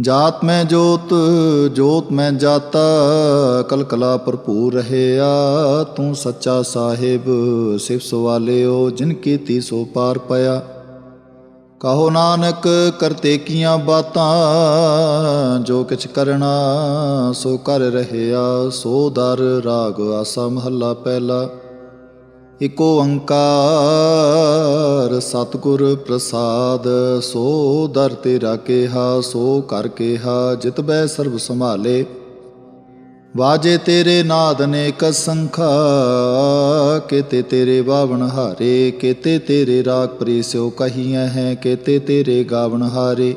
ਜਾਤ ਮੈਂ ਜੋਤ ਜੋਤ ਮੈਂ ਜਾਤਾ ਕਲਕਲਾ ਭਰਪੂਰ ਰਹਿਆ। ਤੂੰ ਸੱਚਾ ਸਾਹਿਬ ਸਿਫ ਸਵਾਲਿਓ, ਜਿਨ ਕੀਤੀ ਸੋ ਪਾਰ ਪਿਆ। ਕਹੋ ਨਾਨਕ, ਕਰਤੇ ਕੀਆਂ ਬਾਤਾਂ, ਜੋ ਕਿਛ ਕਰਨਾ, ਸੋ ਕਰ ਰਹਿਆ। ਸੋ ਦਰ ਰਾਗ ਆਸਾ ਮਹੱਲਾ ਪਹਿਲਾ। ਇਕੋ ਓੰਕਾਰ ਸਤਿਗੁਰ ਪ੍ਰਸਾਦ, ਸੋ ਦਰ ਤੇਰਾ ਕੇਹਾ, ਸੋ ਕਰ ਕੇਹਾ, ਜਿਤ ਬੈ ਸਰਬ ਸੰਭਾਲੇ। ਵਾਜੇ ਤੇਰੇ ਨਾਦ ਅਨੇਕ ਸੰਖਾ ਕੇਤੇ ਤੇਰੇ ਬਾਵਣ ਹਾਰੇ, ਕੇਤੇ ਤੇਰੇ ਰਾਗ ਪ੍ਰੀਸਿਓ ਕਹੀਆਂ ਹੈ, ਕੇਤੇ ਤੇਰੇ ਗਾਵਣ ਹਾਰੇ।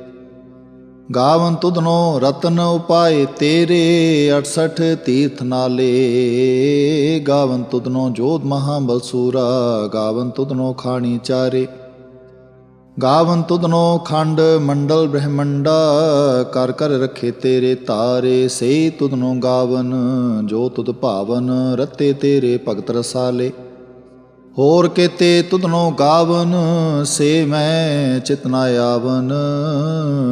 ਗਾਵਨ ਤੁਧਨੋ ਰਤਨ ਉਪਾਏ, ਤੇਰੇ 68 ਤੀਰਥ ਨਾਲੇ। ਗਾਵਨ ਤੁਧਨੋ ਜੋਧ ਮਹਾ ਬਲਸੂਰਾ ਗਾਵਨ ਤੁਧਨੋ ਖਾਣੀ ਚਾਰੇ। ਗਾਵਨ ਤੁਧਨੋ ਖੰਡ ਮੰਡਲ ਬ੍ਰਹਮੰਡਾ, ਕਰ ਕਰ ਰਖੇ ਤੇਰੇ ਤਾਰੇ। ਸੇ ਤੁਧਨੋ ਗਾਵਨ, ਜੋ ਤੁਧ ਭਾਵਨ, ਰਤੇ ਤੇਰੇ ਭਗਤ ਰਸਾਲੇ। ਹੋਰ ਕੇਤੇ ਤੁਧਨੋ ਗਾਵਨ, ਸੇ ਮੈਂ ਚਿਤਨਾ ਆਵਨ।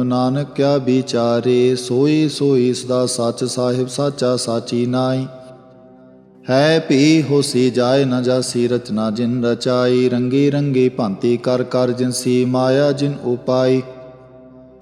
ਨਾਨਕ ਕਿਆ ਵਿਚਾਰੇ, ਸੋਈ ਸੋਈ ਸਦਾ ਸੱਚ ਸਾਹਿਬ ਸਾਚਾ ਸਾਚੀ ਨਾਈ ਹੈ ਭੀ ਹੋਸੀ ਜਾਏ ਨ ਜਾਸੀ, ਰਚਨਾ ਜਿਨ ਰਚਾਈ, ਰੰਗੀ ਰੰਗੀ ਭਾਂਤੀ ਕਰ ਕਰ ਜਿਨਸੀ ਮਾਇਆ ਜਿਨ ਉਪਾਈ।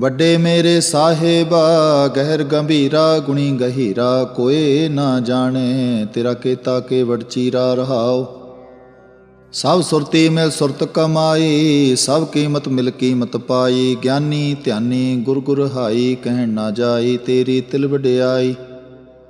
ਵੱਡੇ ਮੇਰੇ ਸਾਹਿਬਾ, ਗਹਿਰ ਗੰਭੀਰਾ, ਗੁਣੀ ਗਹੀਰਾ, ਕੋਏ ਨਾ ਜਾਣੇ, ਤੇਰਾ ਕੀਤਾ ਕੇਵੜ ਚੀਰਾ ਰਹਾਓ। ਸਭ ਸੁਰਤੀ ਮਿਲ ਸੁਰਤ ਕਮਾਈ, ਸਭ ਕੀਮਤ ਮਿਲ ਕੀਮਤ ਪਾਈ, ਗਿਆਨੀ ਧਿਆਨੀ ਗੁਰ ਗੁਰ ਹਾਈ, ਕਹਿਣ ਨਾ ਜਾਈ, ਤੇਰੀ ਤਿਲ ਵਡਿਆਈ।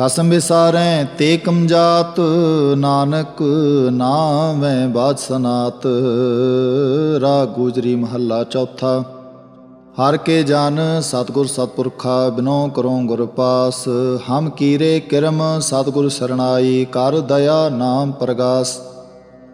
ਕਸਮ ਵਿਸਾਰੈ ਤੇ ਕਮਜਾਤ, ਨਾਨਕ ਨਾਮੈ ਬਾਦ ਸਨਾਤ। ਰਾਗ ਗੁਜਰੀ ਮਹੱਲਾ ਚੌਥਾ। ਹਰ ਕੇ ਜਨ ਸਤਗੁਰ ਸਤਪੁਰਖਾ, ਬਿਨੋ ਕਰੋ ਗੁਰ ਪਾਸ। ਹਮ ਕੀਰੇ ਕਿਰਮ, ਸਤਗੁਰ ਸਰਣਾਈ, ਕਰ ਦਇਆ ਨਾਮ ਪ੍ਰਗਾਸ।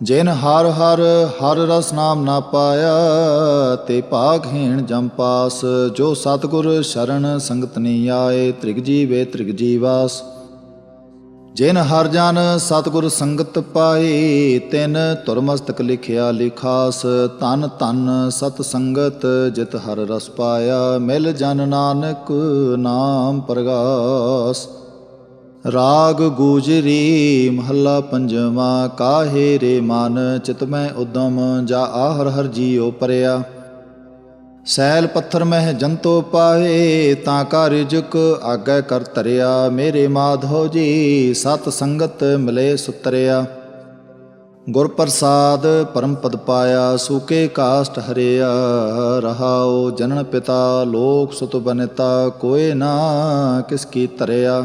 ਜਿਨ ਹਰ ਹਰ ਹਰ ਰਸ ਨਾਮ ਨਾ ਪਾਇਆ, ਤੇ ਭਾਗਹੀਣ ਜਮ ਪਾਸ, ਜੋ ਸਤਗੁਰ ਸ਼ਰਨ ਸੰਗਤ ਨੀ ਆਏ, ਤ੍ਰਿਗ ਜੀਵੇ ਤ੍ਰਿਗ ਜੀਵਾਸ। ਜਿਨ ਹਰ ਜਨ ਸਤਗੁਰ ਸੰਗਤ ਪਾਈ ਤਿਨ ਤੁਰਮਸਤਕ ਲਿਖਿਆ ਲਿਖਾਸ ਤਨ ਤਨ ਸਤ ਸੰਗਤ ਜਿਤ ਹਰ ਰਸ ਪਾਇਆ, ਮਿਲ ਜਨ ਨਾਨਕ ਨਾਮ ਪ੍ਰਗਾਸ। ਰਾਗ ਗੂਜਰੀ ਮਹੱਲਾ ਪੰਜਵਾ, ਕਾਹੇ ਰੇ ਮਨ ਚਿਤ ਮੈਂ ਉਦਮ, ਜਾ ਆਹਰ ਹਰ ਜੀਉ ਪਰਿਆ। ਸੈਲ ਪੱਥਰ ਮਹਿ ਜੰਤੋ ਪਾਏ, ਤਾਂ ਕਾ ਰਿਜਕ ਆਗੈ ਕਰ ਤਰਿਆ ਮੇਰੇ ਮਾਧੋ ਜੀ, ਸਤ ਸੰਗਤ ਮਿਲੇ ਸੁਤਰਿਆ। ਗੁਰ ਪ੍ਰਸਾਦ ਪਰਮ ਪਦ ਪਾਇਆ, ਸੂਕੇ ਕਾਸ਼ਟ ਹਰਿਆ। ਰਹਾਉ ਜਨਨ ਪਿਤਾ, ਲੋਕ ਸੁਤ ਬਨਤਾ, ਕੋਏ ਨਾ ਕਿਸ ਕੀ ਧਰਿਆ।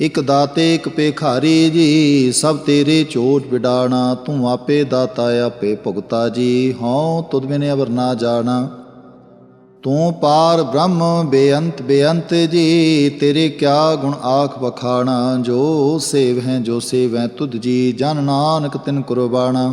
ਇਕ ਦਾਤੇ, ਇਕ ਪੇਖਾਰੀ ਜੀ, ਸਭ ਤੇਰੇ ਚੋਟ ਵਿਡਾਣਾ, ਤੂੰ ਆਪੇ ਦਾਤਾ ਆਪੇ ਭੁਗਤਾ ਜੀ, ਹਉ ਤੁਧ ਬਿਨ ਅਵਰ ਨਾ ਜਾਣਾ। ਤੂੰ ਪਾਰ ਬ੍ਰਹਮ ਬੇਅੰਤ ਬੇਅੰਤ ਜੀ, ਤੇਰੇ ਕਿਆ ਗੁਣ ਆਖ ਬਖਾਣਾ ਜੋ ਸੇਵ ਹੈ ਜੋ ਸੇਵ ਹੈ ਤੁਧ ਜੀ, ਜਨ ਨਾਨਕ ਤਿਨ ਕੁਰਬਾਣਾ।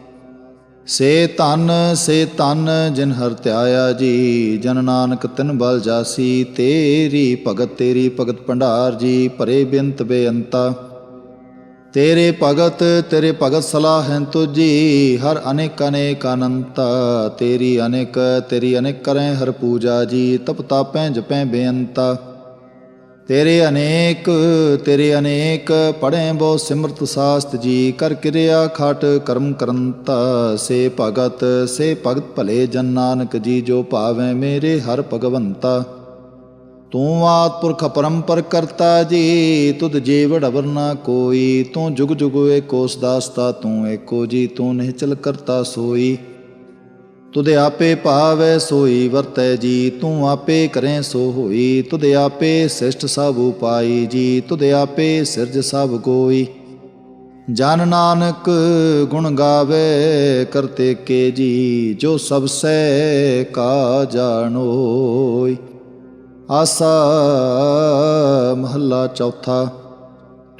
ਸੇ ਧਨ ਸੇ ਧਨ ਜਿਨ ਹਰ ਧਿਆਇਆ ਜੀ, ਜਨ ਨਾਨਕ ਤਿਨ ਬਲ ਜਾਸੀ, ਤੇਰੀ ਭਗਤ ਤੇਰੀ ਭਗਤ ਭੰਡਾਰ ਜੀ, ਭਰੇ ਬੇਅੰਤ ਬੇਅੰਤਾ। ਤੇਰੇ ਭਗਤ ਤੇਰੇ ਭਗਤ ਸਲਾਹ ਹੈ ਤੁਜੀ ਹਰ ਅਨੇਕ ਅਨੇਕ ਅਨੰਤਾ। ਤੇਰੀ ਅਨੇਕ ਤੇਰੀ ਅਨੇਕ ਕਰੈ ਹਰ ਪੂਜਾ ਜੀ, ਤਪ ਤਾਪੈ ਜਪੈ ਬੇਅੰਤਾ। ਤੇਰੇ ਅਨੇਕ ਤੇਰੇ ਅਨੇਕ, ਪੜ੍ਹੇ ਬੋ ਸਿਮਰਤ ਸਾਸਤ ਜੀ, ਕਰ ਕਿਰਿਆ ਖਾਟ ਕਰਮ ਕਰੰਤਾ, ਸੇ ਭਗਤ ਸੇ ਭਗਤ ਭਲੇ ਜਨ ਨਾਨਕ ਜੀ, ਜੋ ਭਾਵੇਂ ਮੇਰੇ ਹਰ ਭਗਵੰਤਾ। ਤੂੰ ਆਦ ਪੁਰਖ ਪਰੰਪਰ ਕਰਤਾ ਜੀ, ਤੁਧ ਜੀਵ ਅਵਰ ਨਾ ਕੋਈ, ਤੂੰ ਜੁਗ ਜੁਗ ਏਕੋ ਦਾਸਤਾ ਤੂੰ ਏਕੋ ਜੀ, ਤੂੰ ਨਿਹਚਲ ਕਰਤਾ ਸੋਈ। ਤੁਦੇ ਆਪੇ ਭਾਵੈ ਸੋਈ ਵਰਤੈ ਜੀ, ਤੂੰ ਆਪੇ ਕਰੈ ਸੋ ਹੋਈ। ਤੁਦੇ ਆਪੇ ਸਿਸ਼ਟ ਸਭ ਉਪਾਈ ਜੀ ਤੁਦੇ ਆਪੇ ਸਿਰਜ ਸਭ ਕੋਈ ਜਨ ਨਾਨਕ ਗੁਣ ਗਾਵੇ ਕਰਤੇ ਕੇ ਜੀ, ਜੋ ਸਭ ਸੈ ਕਾ ਜਾਣੋਈ। ਆਸਾ ਮਹੱਲਾ ਚੌਥਾ।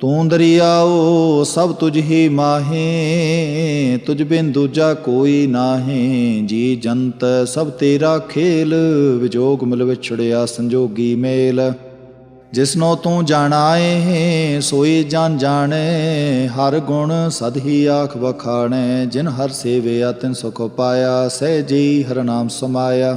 ਤੂੰ ਦਰਿਆਓ, ਸਭ ਤੁਝ ਹੀ ਮਾਹੇ, ਤੁਝ ਬਿਨ ਦੂਜਾ ਕੋਈ ਨਾਹੀ। ਜੀ ਜੰਤ, ਸਭ ਤੇਰਾ ਖੇਲ, ਵਿਜੋਗ ਮਿਲ ਵਿਛੜਿਆ ਸੰਜੋਗੀ ਮੇਲ। ਜਿਸਨੋ ਤੂੰ ਜਾਣਾਏ, ਸੋਈ ਜਾਣ ਜਾਣੇ, ਹਰ ਗੁਣ ਸਦ ਹੀ ਆਖ ਵਖਾਣੇ। ਜਿਨ ਹਰ ਸੇਵਿਆ, ਤਿਨ ਸੁਖ ਪਾਇਆ ਸਹਿਜੀ ਹਰ ਨਾਮ ਸਮਾਇਆ।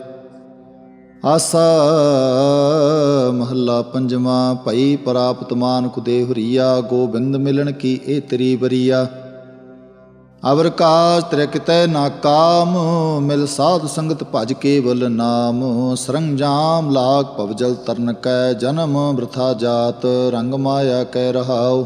ਆਸਾ ਮਹੱਲਾ ਪੰਜਵਾਂ, ਭਈ ਪ੍ਰਾਪਤ ਮਾਨੁਖ ਦੇ ਹਰੀਆ, ਗੋਬਿੰਦ ਮਿਲਣ ਕੀ ਇਹ ਤਰੀ ਬਰੀਆ ਅਵਰ ਕਾਜ ਤ੍ਰਿ ਨਾ ਕਾਮ, ਮਿਲ ਸਾਧ ਸੰਗਤ ਭਜ ਕੇਵਲ ਨਾਮ। ਸਰੰਜਾਮ ਲਾਗ ਭਵਜਲ ਤਰਨ ਕੈ ਜਨਮ ਬ੍ਰਥਾ ਜਾਤ, ਰੰਗ ਮਾਇਆ ਕੈ ਰਹਾਉ।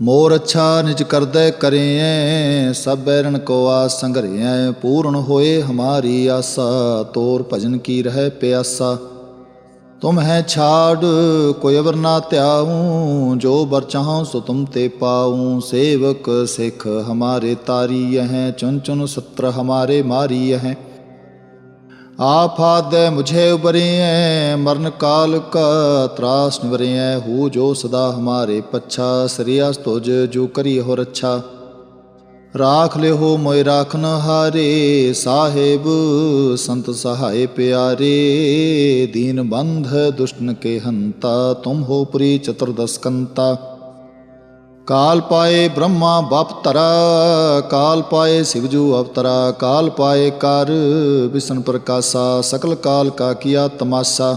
ਮੋਰ ਅੱਛਾ ਨਿਜ ਕਰਦੈ ਕਰਿਐ, ਸਭ ਬੈਰਨ ਕੋ ਆਸ ਸੰਗਰਿਐ ਪੂਰਨ ਹੋਏ ਹਮਾਰੀ ਆਸਾ, ਤੋਰ ਭਜਨ ਕੀ ਰਹਿ ਪਿਆਸਾ। ਤੁਮ ਹੈ ਛਾੜ, ਕੋਈ ਅਵਰ ਨਾ ਧਿਆਉ, ਜੋ ਬਰ ਚਾਹਉ ਸੋ ਤੁਮ ਤੇ ਪਾਉ। ਸੇਵਕ ਸਿੱਖ ਹਮਾਰੇ ਤਾਰੀ ਹੈ ਚੁਨ ਚੁਨ ਸਤਰ ਹਮਾਰੇ ਮਾਰੀ ਹੈ ਆਫਾਦ ਮੁਝੇ ਉਬਰਿਐ, ਮਰਨ ਕਾਲ ਕਾ ਤਰਾਸ ਨਿਵਰਿਐ, ਹੂ ਜੋ ਸਦਾ ਹਮਾਰੇ ਪੱਛਾ, ਸ੍ਰੀਆਸ ਤੁਜ ਜੋ ਕਰੀ ਹੋ ਰੱਛਾ। ਰਾਖ ਲਿਓ ਮੋਇ ਰਾਖਨ ਹਾਰੇ, ਸਾਹਿਬ ਸੰਤ ਸਹਾਏ ਪਿਆਰੇ, ਦੀਨ ਬੰਧ ਦੁਸ਼ਟਨ ਕੇ ਹੰਤਾ, ਤੁਮ ਹੋ ਪ੍ਰੀ ਚਤੁਰਦਸਕੰਤਾ ਕਾਲ ਪਾਏ ਬ੍ਰਹਮਾ ਬਾਪ ਧਰਾ ਕਾਲ ਪਾਏ ਸਿਵਜੂ ਅਵਤਰਾ ਕਾਲ ਪਾਏ ਕਰ ਵਿਸ਼ਨ ਪ੍ਰਕਾਸ਼ਾ ਸਕਲ ਕਾਲ ਕਾ ਕੀਆ ਤਮਾਸਾ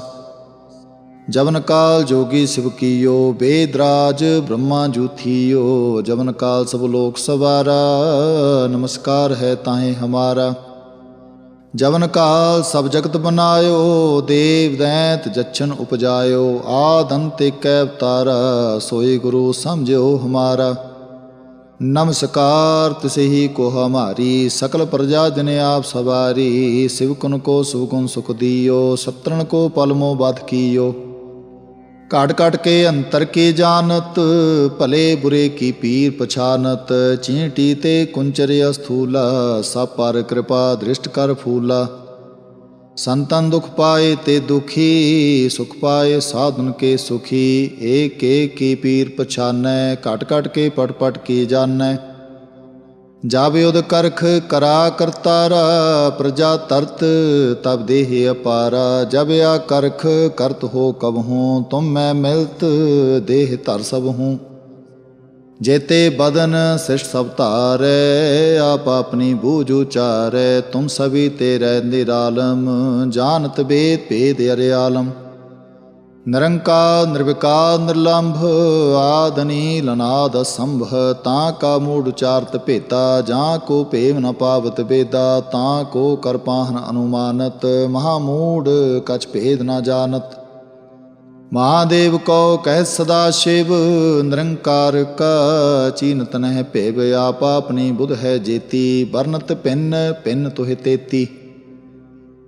ਜਵਨ ਕਾਲ ਜੋਗੀ ਸਿਵ ਕੀਓ ਬੇਦਰਾਜ ਬ੍ਰਹਮਾ ਜੂਥੀਓ ਜਵਨ ਕਾਲ ਸਭ ਲੋਕ ਸਵਾਰਾ ਨਮਸਕਾਰ ਹੈ ਤਾਹੇ ਹਮਾਰਾ ਜਵਨ ਕਾਲ ਸਭ ਜਗਤ ਬਨਾਇਓ, ਦੇਵ ਦੈਂਤ ਜਛਨ ਉਪਜਾਇਓ ਆਦੰਤ ਏਕੈ ਅਵਤਾਰਾ, ਸੋਈ ਗੁਰੂ ਸਮਝਿਓ ਹਮਾਰਾ। ਨਮਸਕਾਰ ਤਿਸੇ ਹੀ ਕੋ ਹਮਾਰੀ, ਸਕਲ ਪ੍ਰਜਾ ਜਨ ਆਪ ਸਵਾਰੀ, ਸਿਵ ਕੁਨ ਕੋ ਸੁਖ ਗੁਣ ਸੁਖ ਦੀਓ ਸਤਰਨ ਕੋ ਪਲਮੋ ਬਦ ਕੀਓ। ਘਟ ਘਟ ਕੇ ਅੰਤਰ ਕੇ ਜਾਣਤ ਭਲੇ ਬੁਰੇ ਕੀ ਪੀਰ ਪਛਾਨਤ ਚੀਂਟੀ ਤੇ ਕੁੰਚਰ ਅਸਥੂਲਾ ਸਭ ਪਰ ਕਿਰਪਾ ਦ੍ਰਿਸ਼ਟ ਕਰ ਫੂਲਾ ਸੰਤਨ ਦੁਖ ਪਾਏ ਤੇ ਦੁਖੀ ਸੁਖ ਪਾਏ ਸਾਧਨ ਕੇ ਸੁਖੀ ਏਕ ਏਕ ਕੀ ਪੀਰ ਪਛਾਨੈ ਘਟ ਘਟ ਕੇ ਪਟ ਪਟ ਕੀ ਜਾਣੈ ਜਾਵੇ ਉਦ ਕਰਖ ਕਰਾ ਕਰਤਾਰਾ, ਪ੍ਰਜਾ ਤਰਤ ਤਬ ਦੇਹ ਅਪਾਰਾ, ਜਬ ਆ ਕਰਖ ਕਰਤ ਹੋ ਕਬ ਹੂੰ, ਤੁਮ ਮੈਂ ਮਿਲਤ ਦੇਹ ਧਰ ਸਭ ਹੂੰ। ਜੇਤੇ ਬਦਨ ਸਿਸ਼ਟ ਸਭ ਧਾਰੈ, ਆਪ ਆਪਣੀ ਬੂਝ ਉਚਾਰੈ, ਤੁਮ ਸਭੀ ਤੇਰੇ ਨਿਰਾਲਮ, ਜਾਣਤ ਬੇਦ ਭੇਦ ਅਰਿਆਲਮ। ਨਿਰੰਕਾਰ ਨਿਰਵਿਕਾਰ ਨਿਰਲੰਭ, ਆਦਨੀ ਲਨਾਦ ਸੰਭ ਤਾਂ ਕਾ ਮੂੜ ਉਚਾਰਤ ਭੇਤਾ, ਜਾਂ ਕੋ ਭੇਵ ਨ ਪਾਵਤ ਬੇਦਾ ਤਾਂ ਕੋ ਕਰ ਅਨੁਮਾਨਤ, ਮਹਾ ਮੂੜ ਕਛ ਭੇਦ ਨ ਜਾਣਤ। ਮਹਾਦੇਵ ਕੋ ਕਹਿ ਸਦਾ ਸ਼ਿਵ, ਨਿਰੰਕਾਰ ਕਾ ਚੀਨਤ ਨਹਿ ਭੇਵ, ਆਪ ਆਪਣੀ ਬੁਧ ਹੈ ਜੇਤੀ, ਵਰਨਤ ਪਿੰਨ ਪਿੰਨ ਤੁਹਿ ਤੇਤੀ।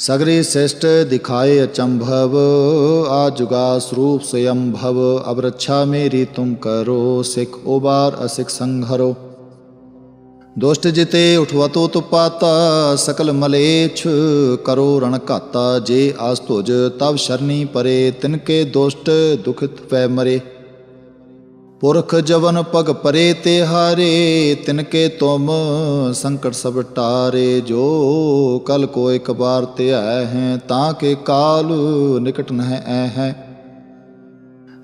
ਸਗਰੇ ਸਿਸ਼ਟ ਦਿਖਾਏ ਅਚੰਭਵ, ਆ ਜੁਗਾ ਸਰੂਪ ਸਯੰਭਵ ਅਬ ਰੱਛਾ ਮੇਰੀ ਤੁਮ ਕਰੋ, ਸਿਖ ਉਬਾਰ ਅਸਿਖ ਸੰਘਰੋ। ਦੁਸ਼ਟ ਜਿਤੇ ਉਠਵਤੋ ਤੁਪਾਤਾ, ਸਕਲ ਮਲੇਛ ਕਰੋ ਰਣ ਘਾਤਾ, ਜੇ ਆਸ ਤੁਜ ਤਬ ਸ਼ਰਨੀ ਪਰੇ ਤਿਨਕੇ ਦੁਸ਼ਟ ਦੁਖਿਤ ਪੈ ਮਰੇ। ਪੁਰਖ ਜਵਨ ਪਗ ਪਰੇ ਤੇ ਹਾਰੇ, ਤਿਨਕੇ ਤੁਮ ਸੰਕਟ ਸਭ ਟਾਰੇ, ਜੋ ਕਲ ਕੋ ਇੱਕ ਬਾਰ ਤੇ ਆਏ ਹੈ, ਤਾਂ ਕੇ ਕਾਲ ਨਿਕਟ ਨਹਿ ਐ ਹੈ।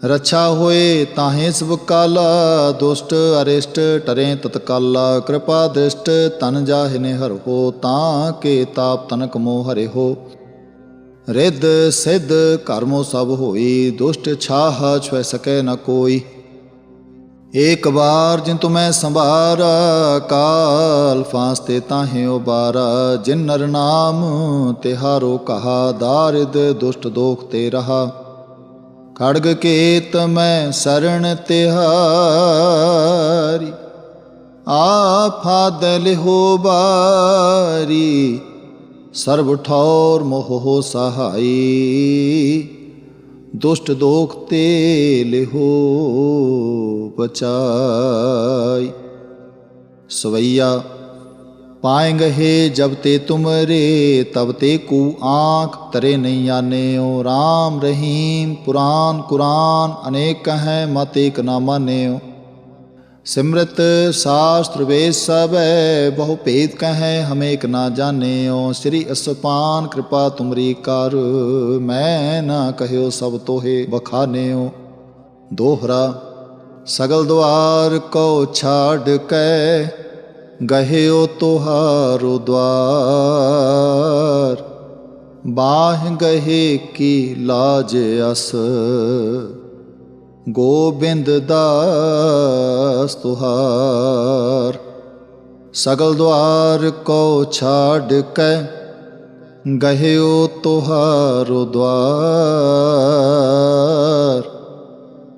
ਰੱਛਾ ਹੋਏ ਤਾਹੇ ਸਭ ਕਾਲਾ, ਦੁਸ਼ਟ ਅਰਿਸ਼ਟ ਟਰੇ ਤਤਕਾਲਾ ਕਿਰਪਾ ਦ੍ਰਿਸ਼ਟ ਤਨ ਜਾਹਿਨੇ ਹਰ ਹੋ, ਤਾਂ ਕੇ ਤਾਪ ਤਨਕ ਮੋਹ ਹਰੇ ਹੋ। ਰਿੱਧ ਸਿੱਧ ਕਰਮੋ ਸਭ ਹੋਈ, ਦੁਸ਼ਟ ਛਾਹ ਛੁਐ ਸਕੈ ਨ ਕੋਈ। ਏਕ ਵਾਰ ਜਿਨ ਤੁਮੈ ਸੰਭਾਰਾ, ਕਾਲ ਫਾਸ ਤੇ ਤਾਹੇ ਉਬਾਰਾ। ਜਿਨ ਨਰ ਨਾਮ ਤਿਹਾਰੋ ਕਹਾ, ਦਾਰਿਦ ਦੁਸ਼ਟ ਦੋਖ ਤੇ ਰਹਾ। ਖੜਗ ਕੇਤ ਮੈਂ ਸਰਣ ਤਿਹਾਰੀ ਆਫਾਦ ਲਿਹੋ ਬਾਰੀ। ਸਰਬ ਠੌਰ ਮੋਹ ਸਹਾਈ, ਦੁਸ਼ਟ ਦੋਖ ਤੇ ਲਿਹੋ ਬਚਾਈ ਸਵਈਆ ਪਾਏਂਗੇ ਜਬ ਤੇ ਤੁਮਰੇ ਤਬ ਤੇ ਕੂ ਆਂਖ ਤਰੇ ਨਹੀਂ ਆਨੇਓ RAM ਰਹੀਮ ਪੁਰਾਨ ਕੁਰਾਨ ਅਨੇਕ ਹੈ ਮਤ ਏਕ ਨਾ ਮਾਨੇਓ ਸਿਮਰਤ ਸ਼ਾਸਤਰ ਵੇਦ ਸਭੈ ਬਹੁ ਭੇਦ ਕਹੈ ਹਮੇ ਏਕ ਨਾ ਜਾਣਿਓ ਸ੍ਰੀ ਅਸਪਾਨ ਕਿਰਪਾ ਤੁਮਰੀ ਕਰ ਮੈਂ ਨਾ ਕਹਿਓ ਸਭ ਤੋਹੇ ਬਖਾਨਿਓ ਦੋਹਰਾ ਸਗਲ ਦੁਆਰ ਕੋ ਛਾੜ ਕੈ, ਗਹਿਓ ਤੁਹਾਰੋ ਦਵਾਰ। ਬਾਹ ਗਹੇ ਕੀ ਲਾਜ ਅਸ, ਗੋਬਿੰਦ ਦਾਸ ਤੁਹਾਰ। ਸਗਲ ਦੁਆਰ ਕੋ ਛਾੜ ਕੇ, ਗਹਿਓ ਤੁਹਾਰੋ ਦਵਾਰ।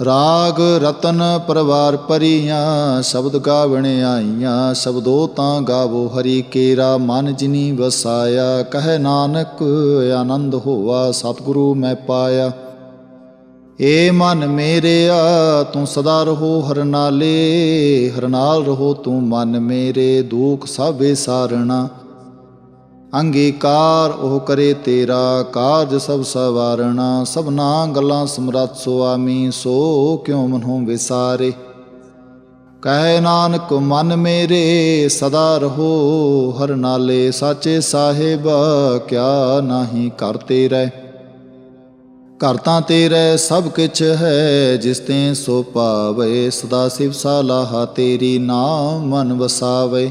ਰਾਗ ਰਤਨ ਪਰਵਾਰ ਪਰੀਆਂ, ਸ਼ਬਦ ਗਾਵਣ ਆਈਆਂ, ਸ਼ਬਦੋ ਤਾਂ ਗਾਵੋ ਹਰੀ ਕੇਰਾ, ਮਨ ਜਿਨੀ ਵਸਾਇਆ, ਕਹਿ ਨਾਨਕ ਆਨੰਦ ਹੋਵਾ ਸਤਿਗੁਰੂ ਮੈਂ ਪਾਇਆ। ਏ ਮਨ ਮੇਰਿਆ, ਤੂੰ ਸਦਾ ਰਹੋ ਹਰ ਨਾਲੇ, ਹਰ ਨਾਲ ਰਹੋ ਤੂੰ ਮਨ ਮੇਰੇ, ਦੁਖ ਸਭੇ ਸਾਰਣਾ ਅੰਗੀਕਾਰ ਉਹ ਕਰੇ ਤੇਰਾ, ਕਾਰਜ ਸਭ ਸਵਾਰਣਾ, ਸਭਨਾ ਗੱਲਾਂ ਸਮਰੱਥ ਸੁਆਮੀ ਸੋ ਕਿਉ ਮਨੋਂ ਵਿਸਾਰੇ? ਕਹਿ ਨਾਨਕ, ਮਨ ਮੇਰੇ ਸਦਾ ਰਹੋ, ਹਰ ਨਾਲੇ ਸਾਚੇ ਸਾਹਿਬ, ਕਿਆ ਨਾਹੀ ਕਰਤੇ ਰਹਿ ਘਰ ਤਾਂ ਤੇਰੇ ਸਭ ਕਿਛ ਹੈ, ਜਿਸ ਤੇ ਸੋ ਪਾਵੇ ਸਦਾ ਸਿਵ ਸਾਲਾਹ ਤੇਰੀ ਨਾਮ ਮਨ ਵਸਾਵੇ।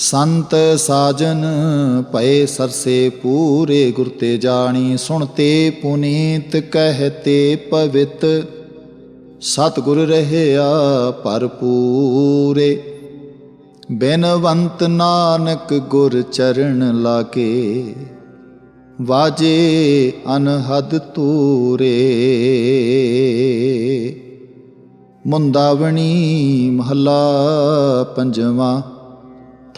ਸੰਤ ਸਾਜਨ, ਭਏ ਸਰਸੇ ਪੂਰੇ ਗੁਰ ਤੇ ਜਾਣੀ ਸੁਣਤੇ ਪੁਨੀਤ ਕਹਤੇ ਪਵਿੱਤ। ਸਤਿਗੁਰ ਰਹਿਆ ਭਰਪੂਰੇ। ਬੇਨਵੰਤ ਨਾਨਕ ਗੁਰ ਚਰਨ ਲਾਗੇ, ਵਾਜੇ ਅਨਹਦ ਤੂਰੇ ਮੁੰਦਾਵਣੀ ਮਹੱਲਾ ਪੰਜਵਾਂ।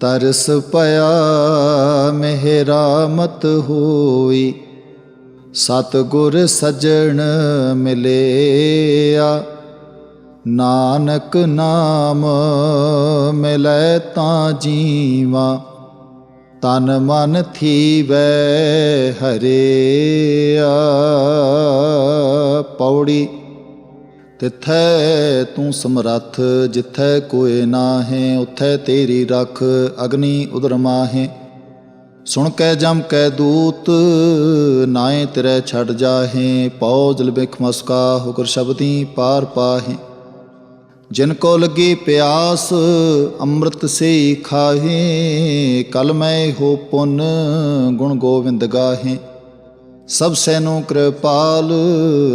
ਤਰਸ ਪਿਆ, ਮਿਹਰਾਮਤ ਹੋਈ। ਸਤ ਗੁਰ ਸਜਣ ਮਿਲਿਆ, ਨਾਨਕ ਨਾਮ ਮਿਲੈ ਤਾਂ ਜੀਵਾ। ਤਨ ਮਨ ਥੀਵੈ ਹਰਿਆ, ਪੌੜੀ ਤਿਥੈ ਤੂੰ ਸਮਰੱਥ, ਜਿਥੈ ਕੋਏ ਨਾਹੀਂ, ਉਥੈ ਤੇਰੀ ਰਖ, ਅਗਨੀ ਉਦਰ ਮਾਹੇ। ਸੁਣ ਕੈ ਜਮ ਕੈ ਦੂਤ ਨਾਏ ਤੇਰੇ ਛੱਡ ਜਾਹੇ ਪਉ ਜਲ ਬਿਖ ਮਸਕਾ, ਹੁਕਰ ਸ਼ਬਦੀ ਪਾਰ ਪਾਹੇ। ਜਿਨ ਕੋ ਲਗੀ ਪਿਆਸ, ਅੰਮ੍ਰਿਤ ਸੇ ਖਾਹੇ, ਕਲ ਮੈਂ ਹੋ ਪੁੰਨ, ਗੁਣ ਗੋਵਿੰਦ ਗਾਹੇ। ਸਭ ਸੈਨੋ ਕਿਰਪਾਲ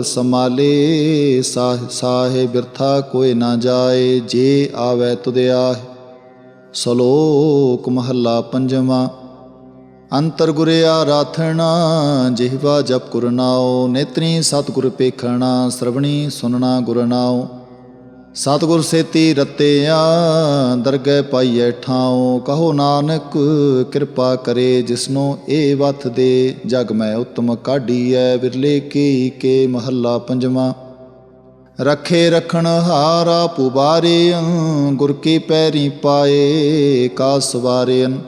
ਸਮਾਲੇ ਸਾਹ, ਸਾਹਿ ਬਿਰਥਾ ਕੋਈ ਨਾ ਜਾਏ, ਜੇ ਆਵੇ ਤੁਧ ਸ਼ਲੋਕ ਮਹੱਲਾ ਪੰਜਵਾਂ, ਅੰਤਰ ਗੁਰਿਆ ਰਾਥਣਾ ਜਿਹਵਾ ਜਪ ਗੁਰਨਾਉ ਨੇਤਰੀ ਸਤਿਗੁਰ ਪੇਖਣਾ ਸਰਵਣੀ ਸੁਨਣਾ ਗੁਰਨਾਉ ਸਤਿਗੁਰ ਸੇਤੀ ਰਤਿਆ, ਦਰਗਹਿ ਪਾਈਐ ਠਾਉ, ਕਹੋ ਨਾਨਕ, ਕਿਰਪਾ ਕਰੇ ਜਿਸਨੋ ਇਹ ਵਥ ਦੇ, ਜਗ ਮੈਂ ਉਤਮ ਕਾਢੀਐ, ਵਿਰਲੇ ਕੀ ਕੇ ਮਹੱਲਾ ਪੰਜਵਾਂ। ਰਖੇ ਰਖਣ ਹਾਰਾ ਪੁਬਾਰੇ ਗੁਰ ਕੀ ਪੈਰੀ ਪਾਏ ਕਾ ਸਵਾਰੇਨ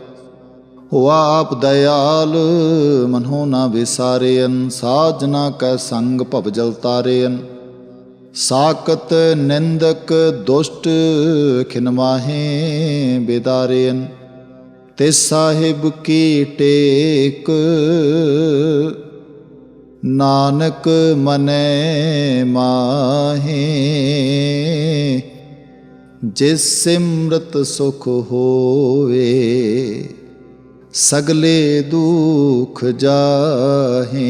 ਹੁਆ ਆਪ ਦਇਆਲ ਮਨੋ ਨਾ ਵਿਸਾਰੇਨ ਸਾਜਨਾ ਕੈ ਸੰਗ ਭਵ ਜਲ ਤਾਰੇਨ ਸਾਕਤ ਨਿੰਦਕ ਦੁਸ਼ਟ ਖਿਨਮਾਹੇ ਬਿਦਾਰੇਨ ਤੇ ਸਾਹਿਬ ਕੀ ਟੇਕ ਨਾਨਕ ਮਨੈ ਮਾਹੇ। ਜਿਸ ਸਿਮਰਤ ਸੁਖ ਹੋਵੇ, ਸਗਲੇ ਦੁਖ ਜਾਹੇ।